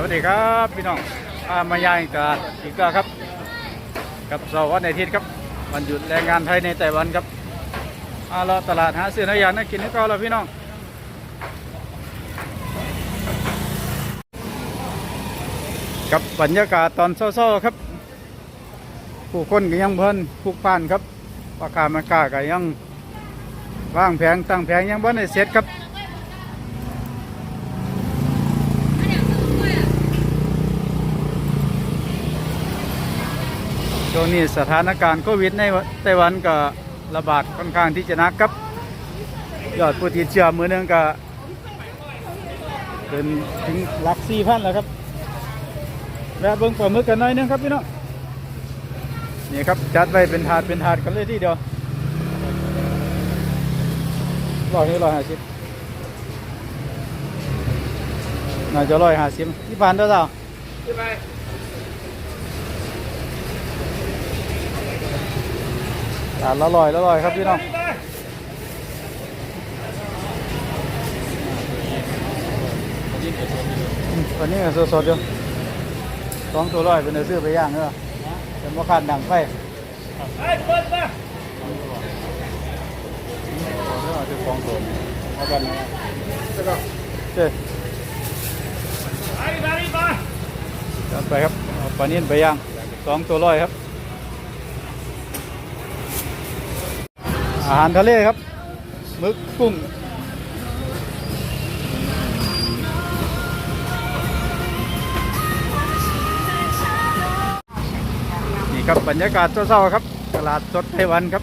สวัสดีครับพี่น้องอามายายตลาดอีกแล้วครับ กับเสาร์วันอาทิตย์ครับวันหยุดแรงงานไทยในไต้หวันครับอาเราตลาดหาซื้อนื้อย่างน่ากินให้ก็แล้วพี่น้องกับบรรยากาศตอนเช้าๆครับ ผู้คนก็ยังเพิ่นผูกพันครับปากกามันกาก็ยังว่างแผงตั้งแผงยังบ่ได้เสร็จครับ วงนี้สถานการณ์โควิดในไต้หวันก็ระบาดค่อนข้างที่จะนักครับ ยอดผู้ติดเชื้อมือนึงก็เป็นถึงหลักสี่พันแล้วครับแวะเบิ่งปลาหมึกกันหน่อยหนึงครับพี่น้องนี่ครับจัดไว้เป็นถาดเป็นถาดกันเลยทีเดียวร้อยนี่ร้อยห้าสิบน่าจะร้อยห้าสิบที่ผ่านเท่าไหร่ จานละลอยละลอยครับพี่น้องวันนี้ก็สดๆอยู่สองตัวร้อยเป็นเอาซื้อไปย่างเนอะแต่ว่าขาดดังไฟเปิดมาจ้าของตัวเอากันะเจ้จัดไปไปครับปลานิ่นไปย่างสองตัวร้อยครับ อาหารทะเลครับมึกกุ้งนี่ครับบรรยากาศเศร้าๆครับ ตลาดสดไต้หวันครับ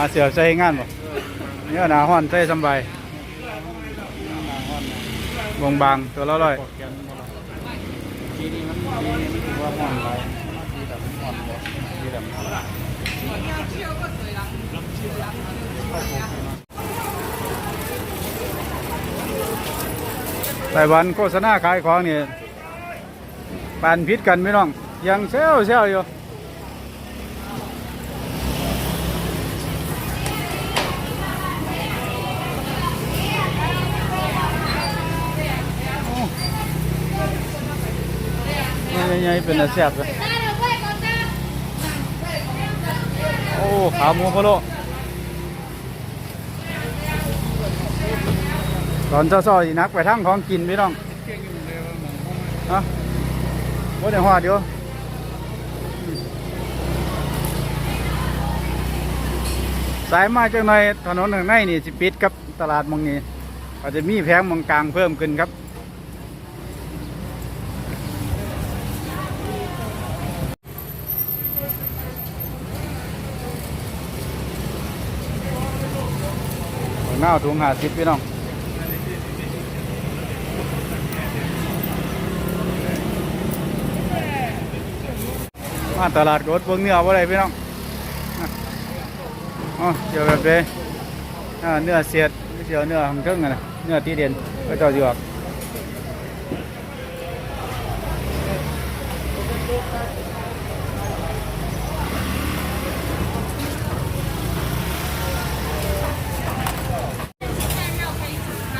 อาเสือใส่งานบ่เนี่ยหนาห้อนใส่สบายบางบางตัวละร้อยทีนี้มันทีมีว่าห่อนไปทีแบบห่อนบ่ทีแบบห่อนไต้หวันโฆษณาขายของนี่ปานพิษกันไม่น้อง ยังเซลเซลอยู่ ใหญ่ๆเป็นอาแซ่บเลยโอ้ขาหมูพะโล้ตอนเช้าๆอีนักไปทั้งของกินพี่น้องฮะว่าเดี๋ยวหอดอยู่สายมาจังหน่อยถนนข้างในนี่สิปิดครับตลาดมองนี้อาจจะมีแผงมองกลางเพิ่มขึ้นครับ หน้าถุงหาสิบพี่น้องมาตลาดกดเบิ่งเนื้อบ่าได้พี่น้องอ๋อเดี๋ยวแบบเด้เนื้อเสียดเดี๋ยวเนื้อของเทิงอะนะเนื้อที่เด่นก็จ้าอยู่ออ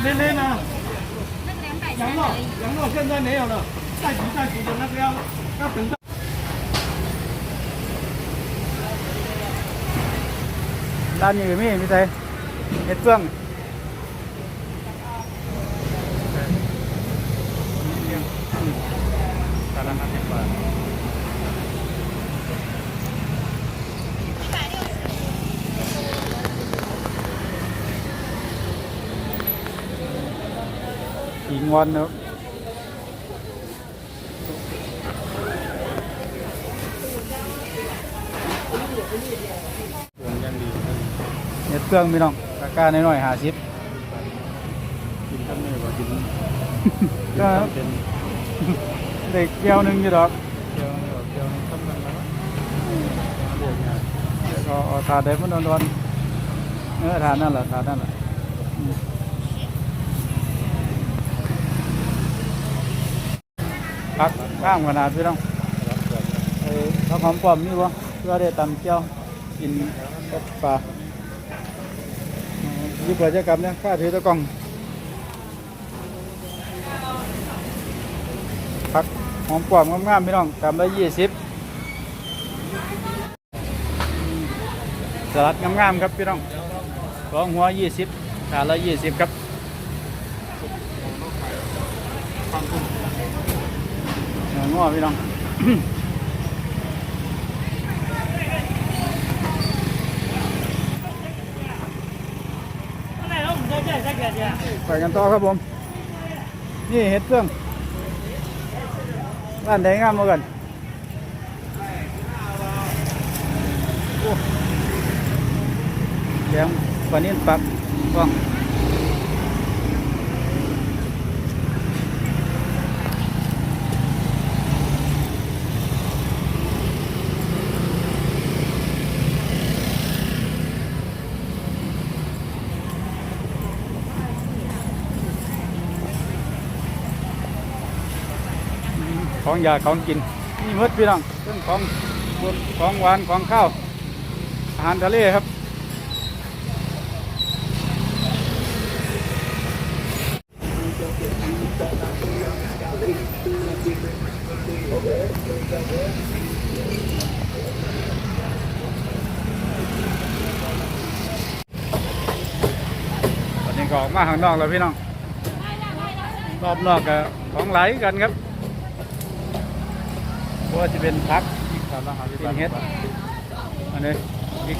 กเล่นๆนะ羊肉羊肉现在没有了再煮再煮的那个要要等到ร้านนี้ก็มีมีแต่เห็ดเฟือง วันเนอะเครื่องยังดีเห็ดเฟืองพี่น้องราคาน้อยๆห้าสิบกินก็ไม่ว่ากินก็เป็นเด็กเกี่ยวหนึ่งอยู่ดอกเกี๊ยวนี่ว่าเกี๊ยวนี่ต้มกันแล้วเรียกง่ายเดี๋ยวก็เอาถาดได้มันโดนๆเออถาดนั่นแหละถาดนั่นแหละอืม พักข้ามขนาดพี่น้องเออผักหอมปลอมมีบ่เพื่อได้ตำเจียวกินกับปลายิบกิจกรรมเนี่ยค่าถือตะกองผักหอมปลอมงามๆพี่น้องกำละยี่สิบสลัดงามๆครับพี่น้องสองหัวยี่สิบถาดละยี่สิบครับ งอพี่น้องไปกันต่อครับผม นี่เห็ดเครื่องร้านไหนงามมากันโอ้เลี้ยงปลานิ่นปักกล้อง ของยาของกินนี่มืดพี่น้องเรื่องของของหวานของข้าวอาหารทะเลครับตอนนี้ก็ออกมาข้างนอกแล้วพี่น้องรอบนอกก็ของไหลกันครับ ว่าจะเป็นพักเป็นเฮ็ดอันนี้พริก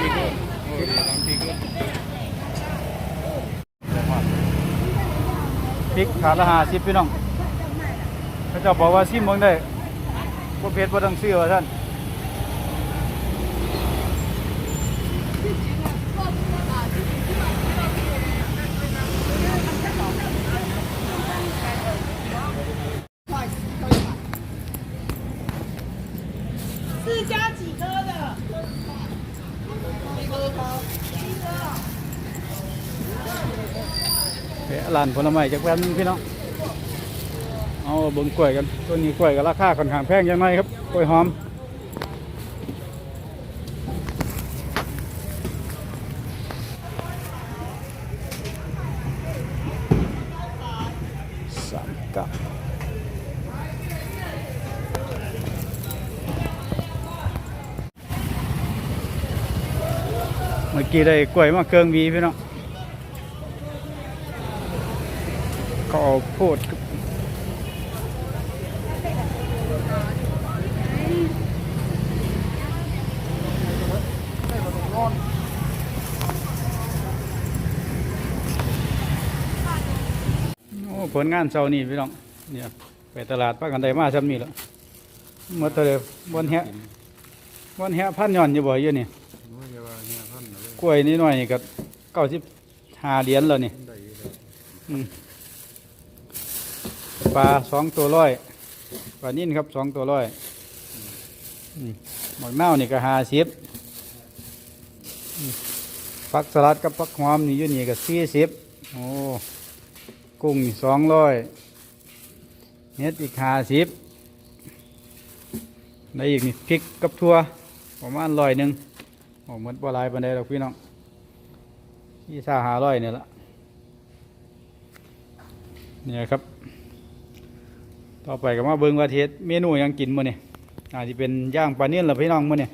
พริกพริกพริกพริกถาดละห้าสิบพี่น้องเขาเจะบอกว่าซิมเมืองได้พวกเพชรพวกต้องซื้อว่าท่าน แวะร้านผลไม้จากแป๊บนึงพี่น้องเอาเบิ่งกล้วยกันตัวนี้กล้วยก็ราคาค่อนข้างแพงยังไงครับกล้วยหอมสามกับเมื่อกี้ได้กล้วยมาเกิงวีพี่น้องเขาเอา โพดโอ้ผลงานเช้านี้พี่น้องเนี่ยไปตลาดป้ากันได้มาซ้ำนี่แล้วเมื่อตะเลยบนแฮะบนแฮะพันย่อนอยู่บ่อยู่นี่กล้วยนิดหน่อยนี่ก็เก้าสิบห้าเหรียญแล้วนี่ ปลาสองตัวร้อยปลานิ่นครับสองตัวร้อยหมกเน่านี่ก็ห้าสิบผักสลัดกับผักหอมนี่อยู่นี่ก็สี่สิบโอ้กุ้งสองร้อยเฮ็ดอีกห้าสิบในอีกนี่พริกกับทั่วประมาณร้อยหนึ่งโอ้หมดบ่หลายปานใดหรอกพี่น้องที่ซาหาร้อยเนี่ยละเนี่ยครับ ต่อไปก็มาเบิ่งว่าเทศเมนูยังกินมื้อนี่อาจจะเป็นย่างปลาเนื้อหรือพี่น้องมื้อนี่